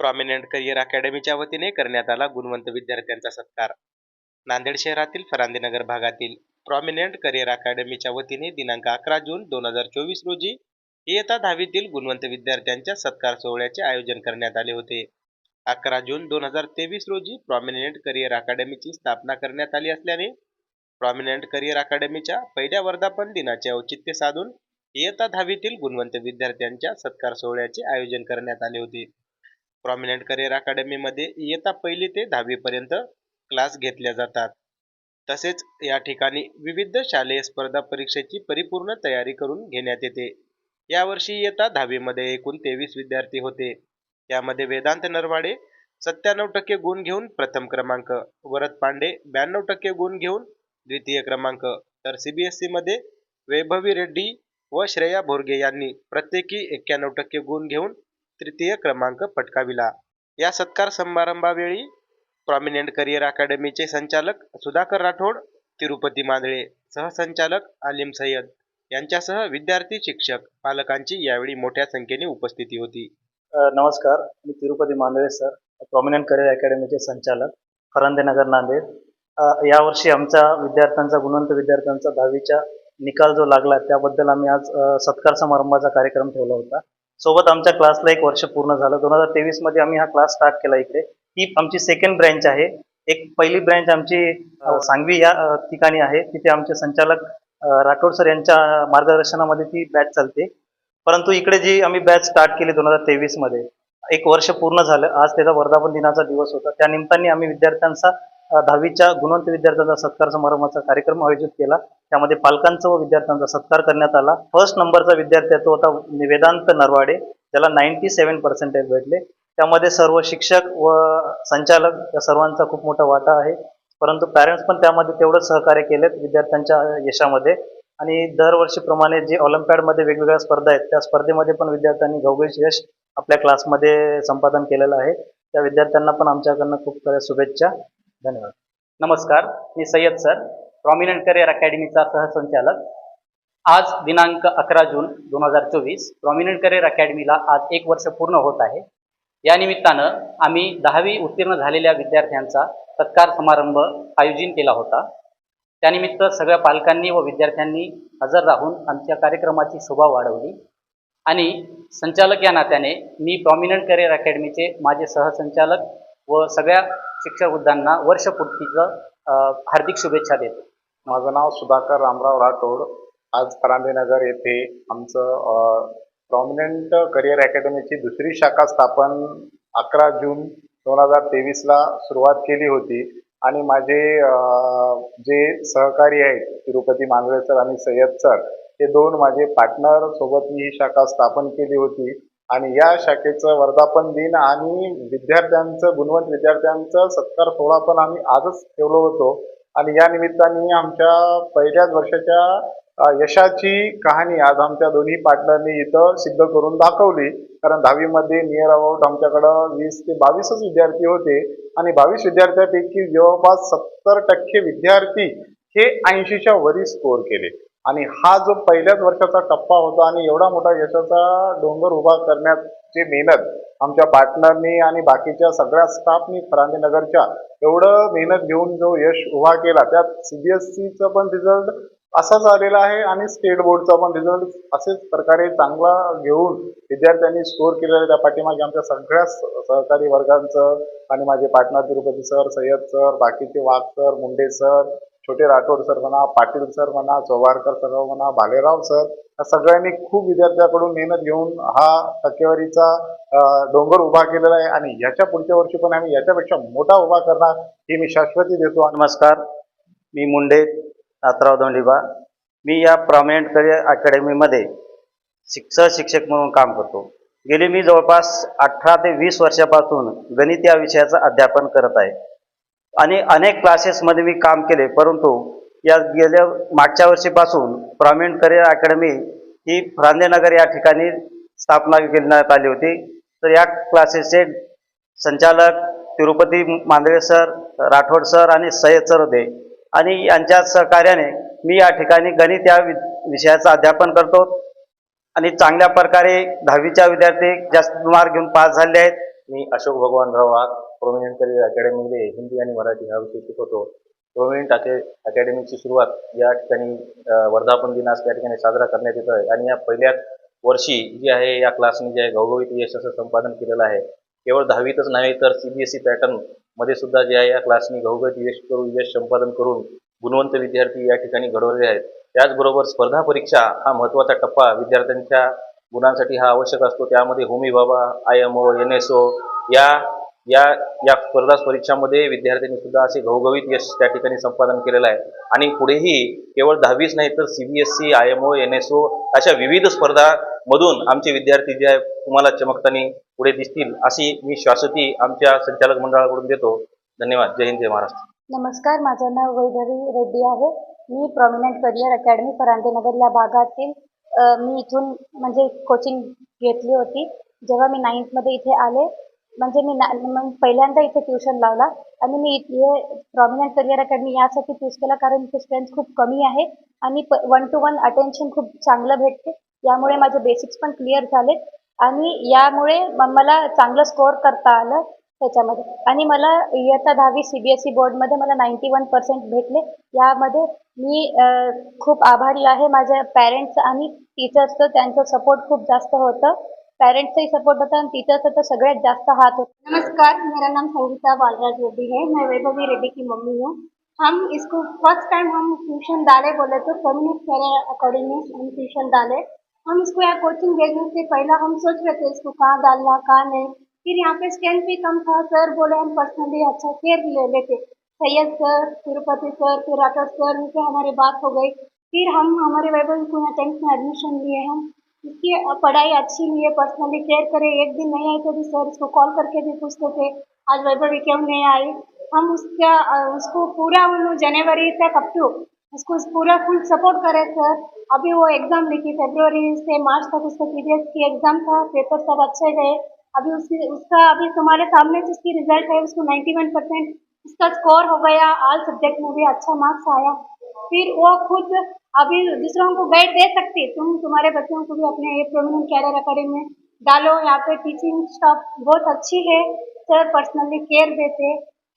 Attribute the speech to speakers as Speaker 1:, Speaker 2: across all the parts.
Speaker 1: Prominent career अकॅडमीच्या वतीने करण्यात आला गुणवंत विद्यार्थ्यांचा सत्कार. नांदेड शहरातील फरांदेनगर भागातील प्रॉमिनंट करिअर अकॅडमीच्या वतीने दिनांक अकरा जून दोन हजार चोवीस रोजी इयत्ता दहावीतील गुणवंत विद्यार्थ्यांच्या सत्कार सोहळ्याचे आयोजन करण्यात आले होते. अकरा जून दोन हजार तेवीस रोजी प्रॉमिनंट करिअर अकॅडमीची स्थापना करण्यात आली असल्याने प्रॉमिनंट करिअर अकॅडमीच्या पहिल्या वर्धापन दिनाचे औचित्य साधून इयत्ता दहावीतील गुणवंत विद्यार्थ्यांच्या सत्कार सोहळ्याचे आयोजन करण्यात आले होते. प्रॉमिनंट करिअर अकॅडमीमध्ये इयत्ता पहिली ते दहावीपर्यंत क्लास घेतल्या जातात. तसेच या ठिकाणी विविध शालेय स्पर्धा परीक्षेची परिपूर्ण तयारी करून घेण्यात येते. यावर्षी इयत्ता दहावीमध्ये एकूण तेवीस विद्यार्थी होते. यामध्ये वेदांत नरवाडे सत्त्याण्णव टक्के गुण घेऊन प्रथम क्रमांक वरद पांडे ब्याण्णव टक्के गुण घेऊन द्वितीय क्रमांक तर सीबीएसई मध्ये वैभवी रेड्डी व श्रेया भोरगे यांनी प्रत्येकी एक्क्याण्णव टक्के गुण घेऊन तृतीय क्रमांक पटकाविला. या सत्कार समारंभावेळी प्रॉमिनंट करिअर अकॅडमीचे संचालक सुधाकर राठोड तिरुपती मांदळे सहसंचालक आलिम सय्यद यांच्यासह विद्यार्थी शिक्षक पालकांची यावेळी मोठ्या संख्येने उपस्थिती होती.
Speaker 2: नमस्कार. मी Tirupati Mandale sir prominent career अकॅडमीचे संचालक फरांदेनगर नांदेड. यावर्षी आमच्या विद्यार्थ्यांचा गुणवंत विद्यार्थ्यांचा दहावीचा निकाल जो लागला त्याबद्दल आम्ही आज सत्कार समारंभाचा कार्यक्रम ठेवला होता. सोबत आमच्या क्लासला एक वर्ष पूर्ण झालं. दोन हजार तेवीसमध्ये आम्ही हा क्लास स्टार्ट केला इकडे. ही आमची सेकंड ब्रँच आहे. एक पहिली ब्रँच आमची सांगवी या ठिकाणी आहे. तिथे आमचे संचालक राठोड सर यांच्या मार्गदर्शनामध्ये ती बॅच चालते. परंतु इकडे जी आम्ही बॅच स्टार्ट केली दोन हजार तेवीसमध्ये एक वर्ष पूर्ण झालं. आज त्याचा वर्धापन दिनाचा दिवस होता. त्या निमित्ताने आम्ही विद्यार्थ्यांचा दहावीच्या गुणवंत विद्यार्थ्यांचा सत्कार समारंभाचा कार्यक्रम आयोजित केला. त्यामध्ये पालकांचा व विद्यार्थ्यांचा सत्कार करण्यात आला. फर्स्ट नंबरचा विद्यार्थी तो होता वेदांत नरवाडे. त्याला नाईन्टी सेव्हन पर्सेंटेज भेटले. त्यामध्ये सर्व शिक्षक व संचालक या सर्वांचा खूप मोठा वाटा आहे. परंतु पॅरेंट्स पण त्यामध्ये तेवढंच सहकार्य केलेत विद्यार्थ्यांच्या यशामध्ये. आणि दरवर्षीप्रमाणे जे ऑलिम्पियाडमध्ये वेगवेगळ्या स्पर्धा आहेत त्या स्पर्धेमध्ये पण विद्यार्थ्यांनी घवघवीस यश आपल्या क्लासमध्ये संपादन केलेलं आहे. त्या विद्यार्थ्यांना पण आमच्याकडनं खूप साऱ्या शुभेच्छा. धन्यवाद.
Speaker 3: नमस्कार मी सय्यद सर प्रॉमिनंट करिअर अकॅडमीचा सहसंचालक. आज दिनांक अकरा जून दोन हजार चोवीस प्रॉमिनंट करिअर अकॅडमीला आज एक वर्ष पूर्ण होत आहे. या निमित्तानं आम्ही दहावी उत्तीर्ण झालेल्या विद्यार्थ्यांचा सत्कार समारंभ आयोजित केला होता. त्यानिमित्त सगळ्या पालकांनी व विद्यार्थ्यांनी हजर राहून आमच्या कार्यक्रमाची शोभा वाढवली. आणि संचालक या नात्याने मी प्रॉमिनंट करिअर अकॅडमीचे माझे सहसंचालक व सगळ्या शिक्षक वृद्धांना वर्षपूर्तीचं हार्दिक शुभेच्छा देतो.
Speaker 4: माझं नाव सुधाकर रामराव राठोड. आज परांबेनगर येथे आमचं प्रॉमिनंट करिअर अकॅडमीची दुसरी शाखा स्थापन अकरा जून दोन हजार तेवीसला सुरुवात केली होती. आणि माझे जे सहकारी आहेत तिरुपती मांजरे सर आणि सय्यद सर हे दोन माझे पार्टनर सोबत मी ही शाखा स्थापन केली होती. आणि या शाखेचं वर्धापन दिन आणि विद्यार्थ्यांचं गुणवंत विद्यार्थ्यांचं सत्कार सोहळा पण आम्ही आजच ठेवलो होतो. आणि या निमित्ताने आमच्या पहिल्याच वर्षाच्या यशाची कहाणी आज आमच्या दोन्ही पाटलांनी इथं सिद्ध करून दाखवली. कारण दहावीमध्ये नियर अबाउट आमच्याकडं वीस ते बावीसच विद्यार्थी होते. आणि बावीस विद्यार्थ्यांपैकी जवळपास सत्तर टक्के विद्यार्थी हे ऐंशीच्या वरी स्कोअर केले. आणि हा जो पहिल्याच वर्षाचा टप्पा होता आणि एवढा मोठा यशाचा डोंगर उभा करण्याची मेहनत आमच्या पार्टनरनी आणि बाकीच्या सगळ्या स्टाफनी फरांदेनगरच्या एवढं मेहनत घेऊन जो यश उभा केला त्यात सीबीएसईचा पण रिझल्ट असाच आलेला आहे आणि स्टेट बोर्डचा पण रिझल्ट असेच प्रकारे चांगला घेऊन विद्यार्थ्यांनी स्कोअर केलेला आहे. त्या पाठीमागे आमच्या सगळ्या सहकारी वर्गांचं आणि माझे partner Tirupati sir Sayyad sir बाकीचे वाघ सर मुंडे सर छोटे राठोड सर म्हणा पाटील सर म्हणा चव्हारकर सर म्हणा भालेराव सर या सगळ्यांनी खूप विद्यार्थ्याकडून मेहनत घेऊन हा टक्केवारीचा डोंगर उभा केलेला आहे आणि याच्या पुढच्या वर्षी पण आम्ही याच्यापेक्षा मोठा उभा करणार ही मी शाश्वती देतो.
Speaker 2: नमस्कार. मी मुंडे नाथराव दोंडीबा मी या प्रॉमिनंट करिअर अकॅडमीमध्ये शिक्षक शिक्षक म्हणून काम करतो. गेली मी जवळपास अठरा ते वीस वर्षापासून गणित या विषयाचं अध्यापन करत आहे. आणि अनेक क्लासेसमध्ये मी काम केले. परंतु या गेल्या मागच्या वर्षीपासून प्रॉमिनंट करिअर अकॅडमी ही फ्रांदेनगर या ठिकाणी स्थापना करण्यात आली होती. तर या क्लासेसचे संचालक तिरुपती मांदळे सर राठोड सर आणि सय्यद सर होते. आणि यांच्या सहकार्याने मी या ठिकाणी गणित या वि- विषयाचं अध्यापन करतो. आणि चांगल्या प्रकारे दहावीच्या विद्यार्थी जास्त मार्क घेऊन पास झाले आहेत.
Speaker 5: मी अशोक भगवान राव वाघ प्रोमिनंट करिअर अकॅडमीमध्ये हिंदी आणि मराठी हा विषय शिकवतो. प्रोमिनंट अकॅ अकॅडमीची सुरुवात या ठिकाणी वर्धापन दिन आज त्या ठिकाणी साजरा करण्यात येतो आहे आणि या पहिल्याच वर्षी जी आहे या क्लासने जे आहे घवघवीत यशाचं संपादन केलेलं आहे. केवळ दहावीतच नव्हे तर सी बी एस ई पॅटर्नमध्ये सुद्धा जे आहे या क्लासने घवघवीत यश करून यश संपादन करून गुणवंत विद्यार्थी या ठिकाणी घडवलेले आहेत. त्याचबरोबर स्पर्धा परीक्षा हा महत्त्वाचा टप्पा विद्यार्थ्यांच्या गुणांसाठी हा आवश्यक असतो. त्यामध्ये Homi Bhabha I M O N S O या या या स्पर्धा परीक्षामध्ये विद्यार्थ्यांनी सुद्धा असे घवघवीत यश त्या ठिकाणी संपादन केलेलं आहे. आणि पुढेही केवळ दहावीच नाही तर C B S C I M O N S O अशा विविध स्पर्धामधून आमचे विद्यार्थी जे आहे तुम्हाला चमकताना पुढे दिसतील अशी मी श्वासती आमच्या संचालक मंडळाकडून देतो. धन्यवाद. जय हिंद जय महाराष्ट्र.
Speaker 6: नमस्कार. माझं नाव वैभवी रेड्डी आहे. मी प्रॉमिनंट करिअर अकॅडमी परांदेनगर या भागातील मी इथून म्हणजे कोचिंग घेतली होती. जेव्हा मी नाईन्थमध्ये इथे आले म्हणजे मी ना मग पहिल्यांदा इथे ट्युशन लावला आणि मी इथे प्रॉमिनंट करिअर अकॅडमी यासाठी चूज केला कारण इथे स्ट्रेंथ खूप कमी आहे आणि प वन टू वन अटेन्शन खूप चांगलं भेटते. यामुळे माझे बेसिक्स पण क्लिअर झाले आणि यामुळे मला चांगलं स्कोअर करता आलं त्याच्यामध्ये. आणि मला इयत्ता दहावी सी बी एस ई बोर्डमध्ये मला नाईन्टी वन पर्सेंट भेटले. यामध्ये मी खूप आभारी आहे. माझ्या पॅरेंट्स आणि टीचर्सचं त्यांचं सपोर्ट खूप जास्त होतं. पेरेंट्सचाही सपोर्ट होता आणि टीचर्सचा तर सगळ्यात जास्त हात होता नमस्कार, मेरा नाम संगीता बालराज रेड्डी है। मैं वैभवी रेड्डी की मम्मी हूँ। हम इसको फ़र्स्ट टाइम हम ट्यूशन डाले बोले तो कम्युनिट कैरियर अकेडमी हम ट्यूशन डाले। हम इसको यहाँ कोचिंग भेजने से पहला हम सोच रहे थे इसको कहाँ डालना, कहाँ नहीं। फिर यहाँ पे स्ट्रेंथ भी कम था। सर बोले, हम पर्सनली अच्छा केयर ले लेते। सैयद सर तिरुपति सर फिर राठौर सर उनसे हमारी बात हो गई। फिर हम, हमारे वैभव को यहाँ टेंथ में एडमिशन लिए हम इसकी पढ़ाई अच्छी नहीं है पर्सनली केयर करे। एक दिन नहीं आए तो भी सर उसको कॉल करके भी पूछते थे, आज वैभवी क्यों नहीं आई? हम उसका उसको पूरा जनवरी तक अप टू उसको पूरा फुल सपोर्ट करे सर अभी वो एग्ज़ाम लिखी फरवरी से मार्च तक उसका पी की एग्ज़ाम था पेपर सब अच्छे गए। अभी उसकी, उसका, अभी तुम्हारे सामने से उसकी रिज़ल्ट है, उसको 91 परसेंट उसका स्कोर हो गया। ऑल सब्जेक्ट में भी अच्छा मार्क्स आया। फिर वो खुद अभी दूसरों को गाइड दे सकते तुम तुम्हारे बच्चों को भी अपने ये प्रोमिनेंट कैरियर अकेडमी में डालो। यहाँ पे टीचिंग स्टाफ बहुत अच्छी है। सर पर्सनली केयर देते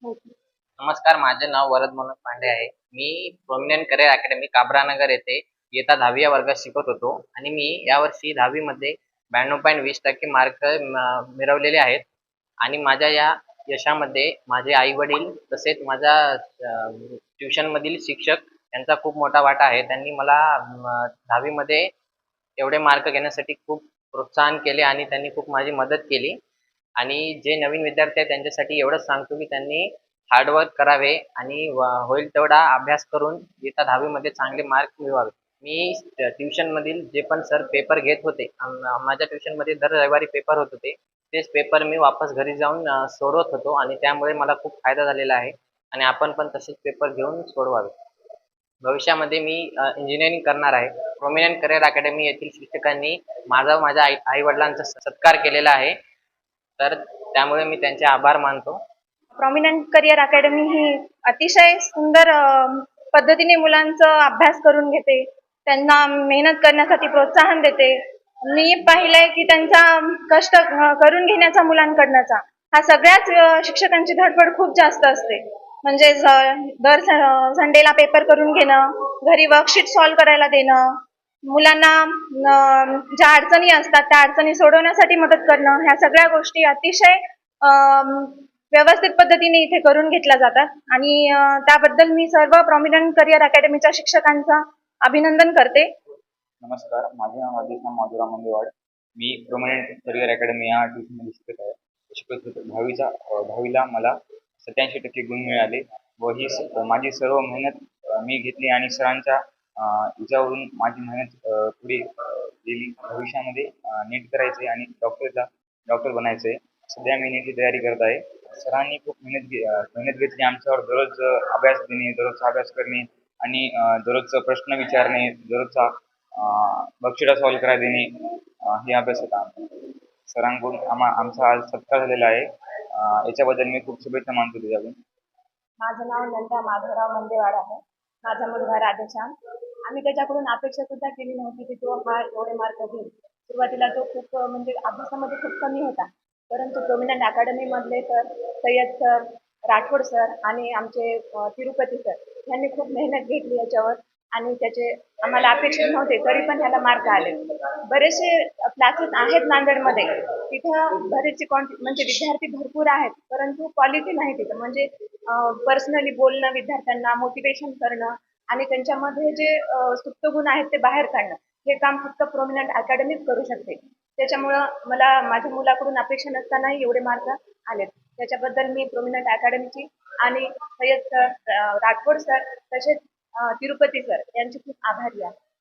Speaker 7: नमस्कार माझे नाव वरद मनोज पांडे आहे। मी प्रोमिनेंट करिअर अकॅडमी काबरानगर येथे येता दहावी या वर्गात शिकत होतो आणि मी यावर्षी दहावीमध्ये ब्याण्णव पॉईंट वीस टक्के मार्क मिळवलेले आहेत. आणि माझ्या या यशामध्ये माझे आई वडील तसेच माझा ट्युशनमधील शिक्षक यांचा खूप मोठा वाटा आहे. त्यांनी मला दहावीमध्ये एवढे मार्क घेण्यासाठी खूप प्रोत्साहन केले आणि त्यांनी खूप माझी मदत केली. आणि जे नवीन विद्यार्थी आहेत त्यांच्यासाठी एवढंच सांगतो की त्यांनी हार्डवर्क करावे आणि व- होईल तेवढा अभ्यास करून येत्या दहावीमध्ये चांगले मार्क मिळवावे. मी ट्युशनमधील जे पण सर पेपर घेत होते माझ्या ट्युशनमध्ये दर रविवारी पेपर होत होते तेच पेपर मी वापस घरी जाऊन सोडवत होतो आणि त्यामुळे मला खूप फायदा झालेला आहे. आणि आपण पण तसेच पेपर घेऊन सोडवावे. भविष्यामध्ये मी इंजिनिअरिंग करणार आहे. प्रोमिनंट करिअर अकॅडमी येथील शिक्षकांनी माझा माझ्या आई आई वडिलांचा सत्कार केलेला आहे. तर त्यामुळे मी त्यांचे आभार मानतो.
Speaker 6: प्रॉमिनंट करिअर अकॅडमी ही अतिशय सुंदर पद्धतीने मुलांचा अभ्यास करून घेते. त्यांना मेहनत करण्यासाठी प्रोत्साहन देते. मी पाहिलंय की त्यांचा कष्ट करून घेण्याचा मुलांकडनंचा हा सगळ्याच शिक्षकांची धडपड खूप जास्त असते. म्हणजे दर संडेला पेपर करून घेणं घरी वर्कशीट सॉल्व करायला देणं मुलांना ज्या अडचणी असतात त्या अडचणी सोडवण्यासाठी मदत करणं ह्या सगळ्या गोष्टी अतिशय व्यवस्थित पद्धतीने इथे करून घेतल्या जातात. आणि त्याबद्दल मी सर्व प्रॉमिनंट करिअर अकॅडमीच्या शिक्षकांचा अभिनंदन करते.
Speaker 8: नमस्कार माझे नाव आदेश माधुरा मंदेवाड मी प्रॉमिनंट करिअर अकॅडमी या ट्यूशनमध्ये शिकत आहे. शिकत होतो. दहावीचा दहावीला मला सत्याऐंशी टक्के गुण मिळाले व ही माझी सर्व मेहनत मी घेतली आणि सरांच्या अ, याच्यावरून माझी मेहनत पुढे गेली. भविष्यामध्ये नीट करायचे आणि डॉक्टरचा डॉक्टर बनायचे सध्या मी नीटची तयारी करत आहे. सरांनी खूप मेहनत घे मेहनत घेतली. आमच्यावर दररोज अभ्यास देणे दररोजचा अभ्यास करणे आणि दररोजचा प्रश्न विचारणे दररोजचा बक्षिडा सॉल्व करा देणे हे अभ्यास होता. सरांकडून आम्हा आमचा आज सत्कार झालेला आहे. याच्याबद्दल मी खूप शुभेच्छा मानतो तुझ्याकडून.
Speaker 6: माझं नाव नंदा माधवराव मंदेवाड आहे. माझा मुलगा राधेश्याम. आम्ही त्याच्याकडून अपेक्षा सुद्धा केली नव्हती की तो हा एवढे मार्क घेईल. सुरुवातीला तो खूप म्हणजे अभ्यासामध्ये खूप कमी होता.
Speaker 9: परंतु dominant अकॅडमीमधले sir Syed sir Rathod sir आणि आमचे तिरुपती सर यांनी खूप मेहनत घेतली याच्यावर. आणि त्याचे आम्हाला अपेक्षित नव्हते तरी पण ह्याला मार्क आले. बरेचसे क्लासेस आहेत नांदेडमध्ये. तिथं बरेचसे कॉन्टि म्हणजे विद्यार्थी भरपूर आहेत परंतु क्वालिटी नाही तिथं. म्हणजे पर्सनली बोलणं विद्यार्थ्यांना मोटिवेशन करणं आणि त्यांच्यामध्ये जे सुप्त गुण आहेत ते बाहेर काढणं हे काम फक्त प्रोमिनंट अकॅडमीच करू शकते. त्याच्यामुळं मला माझ्या मुलाकडून अपेक्षा नसतानाही एवढे मार्क आलेत. त्याच्याबद्दल मी प्रोमिनंट अकॅडमीची आणि सय्यद सर राठोड सर तसेच तिरुपती सर यांची खूप आभारी आहे.